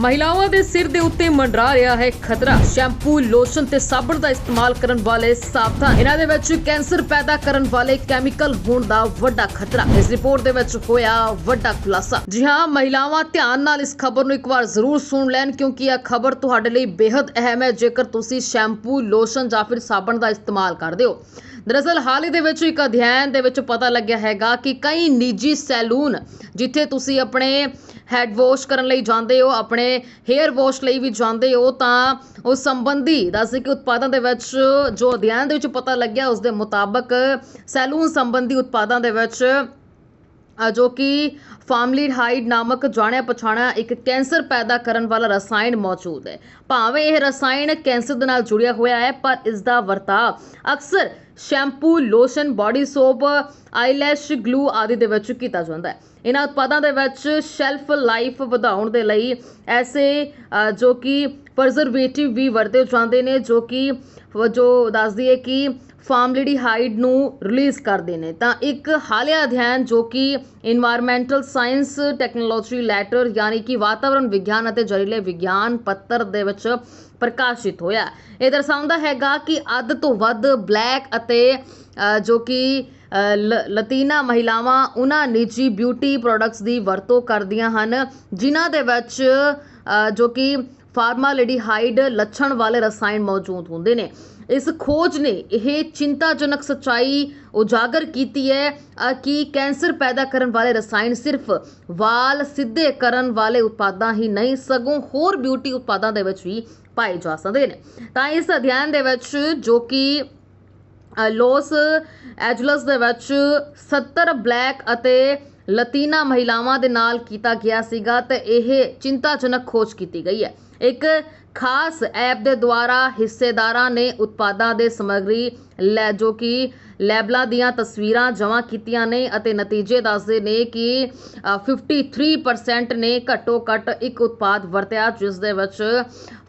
ਮਹਿਲਾਵਾਂ ਦੇ ਸਿਰ ਦੇ ਉੱਤੇ ਮੰਡਰਾ ਰਿਹਾ ਹੈ ਖਤਰਾ। ਸ਼ੈਂਪੂ, ਲੋਸ਼ਨ ਤੇ ਸਾਬਣ ਦਾ ਇਸਤੇਮਾਲ ਕਰਨ ਵਾਲੇ ਸਾਵਧਾਨ। ਇਹਨਾਂ ਦੇ ਵਿੱਚ ਕੈਂਸਰ ਪੈਦਾ ਕਰਨ ਵਾਲੇ ਕੈਮੀਕਲ ਹੋਣ ਦਾ ਵੱਡਾ ਖਤਰਾ। ਇਸ ਰਿਪੋਰਟ ਦੇ ਵਿੱਚ ਹੋਇਆ ਵੱਡਾ ਖੁਲਾਸਾ। ਜੀ ਹਾਂ, ਮਹਿਲਾਵਾਂ ਧਿਆਨ ਨਾਲ ਇਸ ਖਬਰ ਨੂੰ ਇੱਕ ਵਾਰ ਜ਼ਰੂਰ ਸੁਣ ਲੈਣ ਕਿਉਂਕਿ ਇਹ ਖਬਰ ਤੁਹਾਡੇ ਲਈ ਬੇहद ਅਹਿਮ ਹੈ। ਜੇਕਰ ਤੁਸੀਂ ਸ਼ੈਂਪੂ, ਲੋਸ਼ਨ ਜਾਂ ਫਿਰ ਸਾਬਣ ਦਾ ਇਸਤੇਮਾਲ ਕਰਦੇ ਹੋ। ਦਰਅਸਲ, ਹਾਲ ਹੀ ਦੇ ਵਿੱਚ ਇੱਕ ਅਧਿਐਨ ਦੇ ਵਿੱਚ ਪਤਾ ਲੱਗਿਆ ਹੈਗਾ ਕਿ ਕਈ ਨਿੱਜੀ ਸੈਲੂਨ ਜਿੱਥੇ ਤੁਸੀਂ ਆਪਣੇ ਹੈਡ ਵਾਸ਼ ਕਰਨ ਲਈ ਜਾਂਦੇ ਹੋ, ਆਪਣੇ ਹੇਅਰ ਵਾਸ਼ ਲਈ ਵੀ ਜਾਂਦੇ ਹੋ, ਤਾਂ ਉਸ ਸੰਬੰਧੀ ਦੱਸਦੇ ਕਿ ਉਤਪਾਦਾਂ ਦੇ ਵਿੱਚ ਜੋ ਅਧਿਐਨ ਦੇ ਵਿੱਚ ਪਤਾ ਲੱਗਿਆ, ਉਸ ਦੇ ਮੁਤਾਬਕ ਸੈਲੂਨ ਸੰਬੰਧੀ ਉਤਪਾਦਾਂ ਦੇ ਵਿੱਚ ਜੋ ਕਿ ਫਾਰਮਲੀਹਾਈਡ ਨਾਮਕ ਜਾਣਿਆ ਪਛਾਣਿਆ ਇੱਕ ਕੈਂਸਰ ਪੈਦਾ ਕਰਨ ਵਾਲਾ ਰਸਾਇਣ ਮੌਜੂਦ ਹੈ। ਭਾਵੇਂ ਇਹ ਰਸਾਇਣ ਕੈਂਸਰ ਦੇ ਨਾਲ ਜੁੜਿਆ ਹੋਇਆ ਹੈ, ਪਰ ਇਸ ਦਾ ਵਰਤਾਅ ਅਕਸਰ shampoo, lotion, body soap, eyelash, glue ਆਦਿ ਦੇ ਵਿੱਚ ਕੀਤਾ ਜਾਂਦਾ ਹੈ। ਇਹਨਾਂ ਉਤਪਾਦਾਂ ਦੇ ਵਿੱਚ ਸ਼ੈਲਫ ਲਾਈਫ ਵਧਾਉਣ ਦੇ ਲਈ ਐਸੇ ਜੋ ਕਿ ਪ੍ਰਜ਼ਰਵੇਟਿਵ ਵੀ ਵਰਤੇ ਜਾਂਦੇ ਨੇ, ਜੋ ਕਿ ਜੋ ਦੱਸਦੀ ਹੈ ਕਿ ਫਾਰਮਲੀਡੀ ਹਾਈਡ ਨੂੰ ਰਿਲੀਜ਼ ਕਰਦੇ ਨੇ। ਤਾਂ ਇੱਕ ਹਾਲਿਆ ਅਧਿਐਨ ਜੋ ਕਿ এনवायरमेंटल ਸਾਇੰਸ ਟੈਕਨੋਲੋਜੀ ਲੈਟਰ ਯਾਨੀ ਕਿ ਵਾਤਾਵਰਣ ਵਿਗਿਆਨ ਅਤੇ ਜ਼ਹਿਰੀਲੇ ਵਿਗਿਆਨ ਪੱਤਰ ਦੇ ਵਿੱਚ ਪ੍ਰਕਾਸ਼ਿਤ ਹੋਇਆ ਇਹ ਦਰਸਾਉਂਦਾ ਹੈਗਾ ਕਿ ਅੱਧ ਤੋਂ ਵੱਧ ਬਲੈਕ ਅਤੇ ਜੋ ਕਿ ਲਤੀਨਾ ਮਹਿਲਾਵਾਂ ਉਹਨਾਂ ਨਿੱਜੀ ਬਿਊਟੀ ਪ੍ਰੋਡਕਟਸ ਦੀ ਵਰਤੋਂ ਕਰਦੀਆਂ ਹਨ, ਜਿਨ੍ਹਾਂ ਦੇ ਵਿੱਚ ਜੋ ਕਿ ਫਾਰਮਾਲਿਡੀਹਾਈਡ ਲੱਛਣ ਵਾਲੇ ਰਸਾਇਣ ਮੌਜੂਦ ਹੁੰਦੇ ਨੇ। ਇਸ ਖੋਜ ਨੇ ਇਹ ਚਿੰਤਾਜਨਕ ਸਚਾਈ ਉਜਾਗਰ ਕੀਤੀ ਹੈ ਕਿ ਕੈਂਸਰ ਪੈਦਾ ਕਰਨ ਵਾਲੇ ਰਸਾਇਣ ਸਿਰਫ ਵਾਲ ਸਿੱਧੇ ਕਰਨ ਵਾਲੇ ਉਤਪਾਦਾਂ ਹੀ ਨਹੀਂ, ਸਗੋਂ ਹੋਰ ਬਿਊਟੀ ਉਤਪਾਦਾਂ ਦੇ ਵਿੱਚ ਵੀ ਪਾਏ ਜਾ ਸਕਦੇ ਨੇ। ਤਾਂ ਇਸ ਅਧਿਐਨ ਦੇ ਵਿੱਚ ਜੋ ਕਿ ਲੋਸ ਐਂਜਲਸ ਦੇ ਵਿੱਚ 70 ਬਲੈਕ ਅਤੇ ਲਤੀਨਾ ਮਹਿਲਾਵਾਂ ਦੇ ਨਾਲ ਕੀਤਾ ਗਿਆ ਸੀਗਾ, ਤੇ ਇਹ ਚਿੰਤਾਜਨਕ ਖੋਜ ਕੀਤੀ ਗਈ ਹੈ। ਇੱਕ ਖਾਸ ਐਪ ਦੇ ਦੁਆਰਾ ਹਿੱਸੇਦਾਰਾਂ ਨੇ ਉਤਪਾਦਾਂ ਦੇ ਸਮੱਗਰੀ ਲੈ ਜੋ ਕਿ ਲੈਬਲਾਂ ਦੀਆਂ ਤਸਵੀਰਾਂ ਜਮ੍ਹਾਂ ਕੀਤੀਆਂ ਨੇ ਅਤੇ ਨਤੀਜੇ ਦੱਸਦੇ ਨੇ ਕਿ ਅ, 53% ਨੇ ਘੱਟੋ ਘੱਟ ਇੱਕ ਉਤਪਾਦ ਵਰਤਿਆ ਜਿਸ ਦੇ ਵਿੱਚ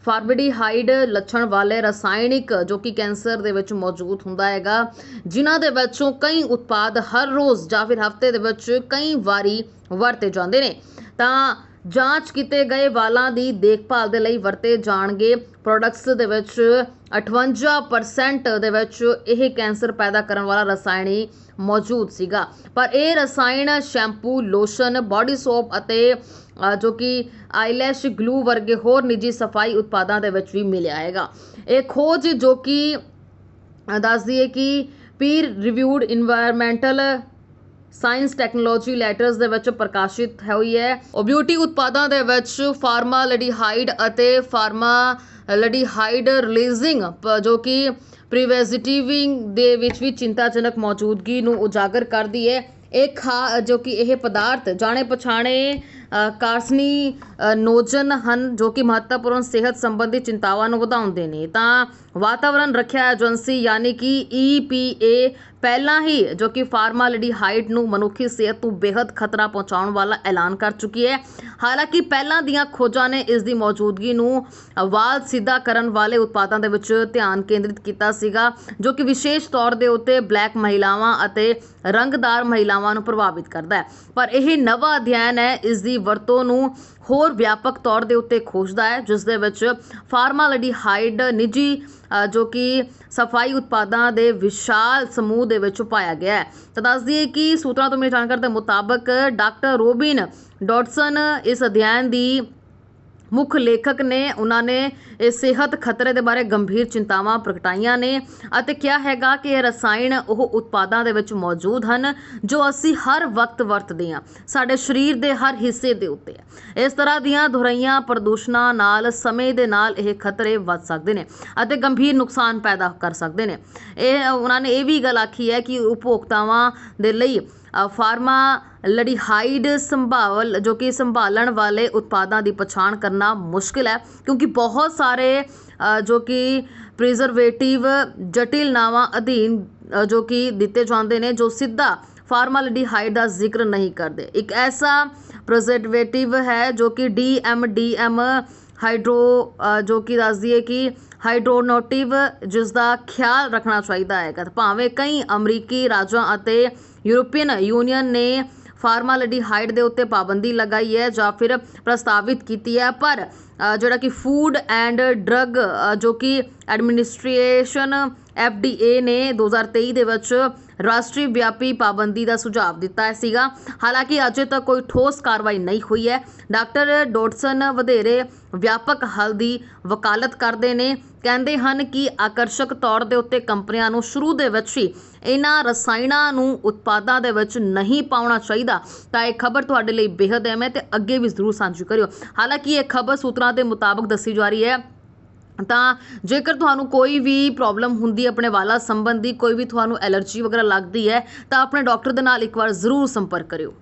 ਫਾਰਮਡੀਹਾਈਡ ਲੱਛਣ ਵਾਲੇ ਰਸਾਇਣਿਕ ਜੋ ਕਿ ਕੈਂਸਰ ਦੇ ਵਿੱਚ ਮੌਜੂਦ ਹੁੰਦਾ ਹੈਗਾ ਜਿਨ੍ਹਾਂ ਦੇ ਵਿੱਚੋਂ ਕਈ ਉਤਪਾਦ ਹਰ ਰੋਜ਼ ਜਾਂ ਫਿਰ ਹਫ਼ਤੇ ਦੇ ਵਿੱਚ ਕਈ ਵਾਰੀ ਵਰਤੇ ਜਾਂਦੇ ਨੇ। ਤਾਂ ਜਾਂਚ ਕੀਤੇ ਗਏ ਵਾਲਾਂ ਦੀ ਦੇਖਭਾਲ ਦੇ ਲਈ ਵਰਤੇ ਜਾਣਗੇ। ਪ੍ਰੋਡਕਟਸ ਦੇ ਵਿੱਚ 58% ਦੇ ਵਿੱਚ ਇਹ ਕੈਂਸਰ ਪੈਦਾ ਕਰਨ ਵਾਲਾ ਰਸਾਇਣੀ ਮੌਜੂਦ ਸੀਗਾ। ਪਰ ਇਹ ਰਸਾਇਣ ਸ਼ੈਂਪੂ, ਲੋਸ਼ਨ ਬਾਡੀ ਸੋਪ ਅਤੇ ਜੋ ਕਿ ਆਈਲੈਸ਼ ਗਲੂ ਵਰਗੇ ਹੋਰ ਨਿੱਜੀ ਸਫ਼ਾਈ ਉਤਪਾਦਾਂ ਦੇ ਵਿੱਚ ਵੀ ਮਿਲਿਆ ਹੈਗਾ। ਇਹ ਖੋਜ ਜੋ ਕਿ ਦੱਸਦੀ ਹੈ ਕਿ peer reviewed environmental science technology letters ਦੇ ਵਿੱਚ ਪ੍ਰਕਾਸ਼ਿਤ ਹੋਈ ਹੈ। ਉਹ ਬਿਊਟੀ ਉਤਪਾਦਾਂ ਦੇ ਵਿੱਚ ਫਾਰਮਾ ਫਾਰਮਾਲਡੀਹਾਈਡ ਅਤੇ ਫਾਰਮਾ ਫਾਰਮਾਲਡੀਹਾਈਡ ਰਿਲੀਜ਼ਿੰਗ ਜੋ ਕਿ ਪ੍ਰੀਵੈਜ਼ਿਟਿਵਿੰਗ ਦੇ ਵਿੱਚ ਵੀ ਚਿੰਤਾਜਨਕ ਮੌਜੂਦਗੀ ਨੂੰ ਉਜਾਗਰ ਕਰਦੀ ਹੈ। ਇਹ ਖਾ ਜੋ ਕਿ ਇਹ ਪਦਾਰਥ ਜਾਣੇ ਪਛਾਣੇ ਕਾਰਸਨੀ ਨੋਜਨ ਹਨ ਜੋ ਕਿ ਮਹੱਤਵਪੂਰਨ ਸਿਹਤ ਸੰਬੰਧੀ ਚਿੰਤਾਵਾਂ ਨੂੰ ਵਧਾਉਂਦੇ ਨੇ। ਤਾਂ ਵਾਤਾਵਰਣ ਰੱਖਿਆ ਏਜੰਸੀ ਯਾਨੀ ਕਿ EPA ਪਹਿਲਾਂ ਹੀ ਜੋ ਕਿ ਫਾਰਮਾਲਡੀਹਾਈਡ ਨੂੰ ਮਨੁੱਖੀ ਸਿਹਤ ਨੂੰ ਬੇहद ਖਤਰਾ ਪਹੁੰਚਾਉਣ ਵਾਲਾ ਐਲਾਨ ਕਰ ਚੁੱਕੀ ਹੈ। ਹਾਲਾਂਕਿ ਪਹਿਲਾਂ ਦੀਆਂ ਖੋਜਾਂ ਨੇ ਇਸ ਦੀ ਮੌਜੂਦਗੀ ਨੂੰ ਵਾਲ ਸਿੱਧਾ ਕਰਨ ਵਾਲੇ ਉਤਪਾਦਾਂ ਦੇ ਵਿੱਚ ਧਿਆਨ ਕੇਂਦਰਿਤ ਕੀਤਾ ਸੀਗਾ, ਜੋ ਕਿ ਵਿਸ਼ੇਸ਼ ਤੌਰ ਦੇ ਉੱਤੇ ਬਲੈਕ ਮਹਿਲਾਵਾਂ ਅਤੇ ਰੰਗਦਾਰ ਮਹਿਲਾਵਾਂ ਨੂੰ ਪ੍ਰਭਾਵਿਤ ਕਰਦਾ ਹੈ। ਪਰ ਇਹ ਨਵਾਂ ਅਧਿਐਨ ਹੈ, ਇਸ ਦੀ ਵਰਤੋਂ ਨੂੰ ਹੋਰ ਵਿਆਪਕ ਤੌਰ ਦੇ ਉੱਤੇ ਖੋਜਦਾ ਹੈ, ਜਿਸ ਦੇ ਵਿੱਚ ਫਾਰਮਾਲਡੀਹਾਈਡ ਨਿੱਜੀ ਜੋ ਕਿ ਸਫ਼ਾਈ ਉਤਪਾਦਾਂ ਦੇ ਵਿਸ਼ਾਲ ਸਮੂਹ ਦੇ ਵਿੱਚ ਪਾਇਆ ਗਿਆ ਹੈ। ਤਾਂ ਦੱਸ ਦਈਏ ਕਿ ਸੂਤਰਾਂ ਤੋਂ ਮਿਲੀ ਜਾਣਕਾਰੀ ਦੇ ਮੁਤਾਬਕ ਡਾਕਟਰ ਰੋਬਿਨ ਡਾਟਸਨ ਇਸ ਅਧਿਐਨ ਦੀ ਮੁੱਖ ਲੇਖਕ ਨੇ ਉਹਨਾਂ ਨੇ ਇਹ ਸਿਹਤ ਖਤਰੇ ਦੇ ਬਾਰੇ ਗੰਭੀਰ ਚਿੰਤਾਵਾਂ ਪ੍ਰਗਟਾਈਆਂ ਨੇ ਅਤੇ ਕਿਹਾ ਹੈਗਾ ਕਿ ਇਹ ਰਸਾਇਣ ਉਹ ਉਤਪਾਦਾਂ ਦੇ ਵਿੱਚ ਮੌਜੂਦ ਹਨ ਜੋ ਅਸੀਂ ਹਰ ਵਕਤ ਵਰਤਦੇ ਹਾਂ ਸਾਡੇ ਸਰੀਰ ਦੇ ਹਰ ਹਿੱਸੇ ਦੇ ਉੱਤੇ ਇਸ ਤਰ੍ਹਾਂ ਦੀਆਂ ਦੁਹਰਾਈਆਂ ਪ੍ਰਦੂਸ਼ਣਾਂ ਨਾਲ ਸਮੇਂ ਦੇ ਨਾਲ ਇਹ ਖਤਰੇ ਵੱਧ ਸਕਦੇ ਨੇ ਅਤੇ ਗੰਭੀਰ ਨੁਕਸਾਨ ਪੈਦਾ ਕਰ ਸਕਦੇ ਨੇ। ਇਹ ਉਹਨਾਂ ਨੇ ਇਹ ਵੀ ਗੱਲ ਆਖੀ ਹੈ ਕਿ ਉਪਭੋਗਤਾਵਾਂ ਦੇ ਲਈ ਅ, ਫਾਰਮਾ ਲੜੀਹਾਈਡ ਸੰਭਾਲ ਜੋ ਕਿ ਸੰਭਾਲਣ ਵਾਲੇ ਉਤਪਾਦਾਂ ਦੀ ਪਛਾਣ ਕਰਨਾ ਮੁਸ਼ਕਿਲ ਹੈ, ਕਿਉਂਕਿ ਬਹੁਤ ਸਾਰੇ ਜੋ ਕਿ ਪ੍ਰੀਜ਼ਰਵੇਟਿਵ ਜਟਿਲ ਨਾਵਾਂ ਅਧੀਨ ਜੋ ਕਿ ਦਿੱਤੇ ਜਾਂਦੇ ਨੇ, ਜੋ ਸਿੱਧਾ ਫਾਰਮਾਲਡੀਹਾਈਡ ਦਾ ਜ਼ਿਕਰ ਨਹੀਂ ਕਰਦੇ। ਇੱਕ ਐਸਾ ਪ੍ਰੀਜ਼ਰਵੇਟਿਵ ਹੈ ਜੋ ਕਿ D M D DMDM hydro ਜੋ ਕਿ ਦੱਸਦੀ ਹੈ ਕਿ ਹਾਈਡਰੋਨੋਟਿਵ ਜਿਸ ਦਾ ਖਿਆਲ ਰੱਖਣਾ ਚਾਹੀਦਾ ਹੈ ਭਾਵੇਂ ਕਈ ਅਮਰੀਕੀ ਰਾਜਾਂ ਅਤੇ ਯੂਰਪੀਅਨ ਯੂਨੀਅਨ ਨੇ ਫਾਰਮਾਲਡੀਹਾਈਡ ਦੇ ਉੱਤੇ ਪਾਬੰਦੀ ਲਗਾਈ ਹੈ ਜਾਂ ਫਿਰ ਪ੍ਰਸਤਾਵਿਤ ਕੀਤੀ ਹੈ। ਪਰ ਜਿਹੜਾ ਕਿ ਫੂਡ ਐਂਡ ਡਰੱਗ ਜੋ ਕਿ ਐਡਮਿਨਿਸਟ੍ਰੇਸ਼ਨ ਐੱਫ ਡੀ ਏ ਨੇ 2023 ਦੇ ਵਿੱਚ ਰਾਸ਼ਟਰੀ ਵਿਆਪੀ ਪਾਬੰਦੀ ਦਾ ਸੁਝਾਅ ਦਿੱਤਾ ਸੀਗਾ। ਹਾਲਾਂਕਿ ਅਜੇ ਤੱਕ ਕੋਈ ਠੋਸ ਕਾਰਵਾਈ ਨਹੀਂ ਹੋਈ ਹੈ। ਡਾਕਟਰ ਡੋਟਸਨ ਵਧੇਰੇ ਵਿਆਪਕ ਹੱਲ ਦੀ ਵਕਾਲਤ ਕਰਦੇ ਨੇ। ਕਹਿੰਦੇ ਹਨ ਕਿ ਆਕਰਸ਼ਕ ਤੌਰ ਦੇ ਉੱਤੇ ਕੰਪਨੀਆਂ ਨੂੰ ਸ਼ੁਰੂ ਦੇ ਵਿੱਚ ਹੀ ਇਹਨਾਂ ਰਸਾਇਣਾਂ ਨੂੰ ਉਤਪਾਦਾਂ ਦੇ ਵਿੱਚ ਨਹੀਂ ਪਾਉਣਾ ਚਾਹੀਦਾ। ਤਾਂ ਇਹ ਖਬਰ ਤੁਹਾਡੇ ਲਈ ਬੇहद ਅਹਿਮ ਹੈ ਤੇ ਅੱਗੇ ਵੀ ਜ਼ਰੂਰ ਸਾਂਝੀ ਕਰਿਓ। ਹਾਲਾਂਕਿ ਇਹ ਖਬਰ ਸੂਤਰਾਂ ਦੇ ਮੁਤਾਬਕ ਦੱਸੀ ਜਾ ਰਹੀ ਹੈ ਤਾਂ ਜੇਕਰ ਤੁਹਾਨੂੰ ਕੋਈ ਵੀ ਪ੍ਰੋਬਲਮ ਹੁੰਦੀ ਹੈ ਆਪਣੇ ਵਾਲਾਂ ਸੰਬੰਧੀ, ਕੋਈ ਵੀ ਤੁਹਾਨੂੰ ਐਲਰਜੀ ਵਗੈਰਾ ਲੱਗਦੀ ਹੈ, ਤਾਂ ਆਪਣੇ ਡਾਕਟਰ ਦੇ ਨਾਲ ਇੱਕ ਵਾਰ ਜ਼ਰੂਰ ਸੰਪਰਕ ਕਰਿਓ।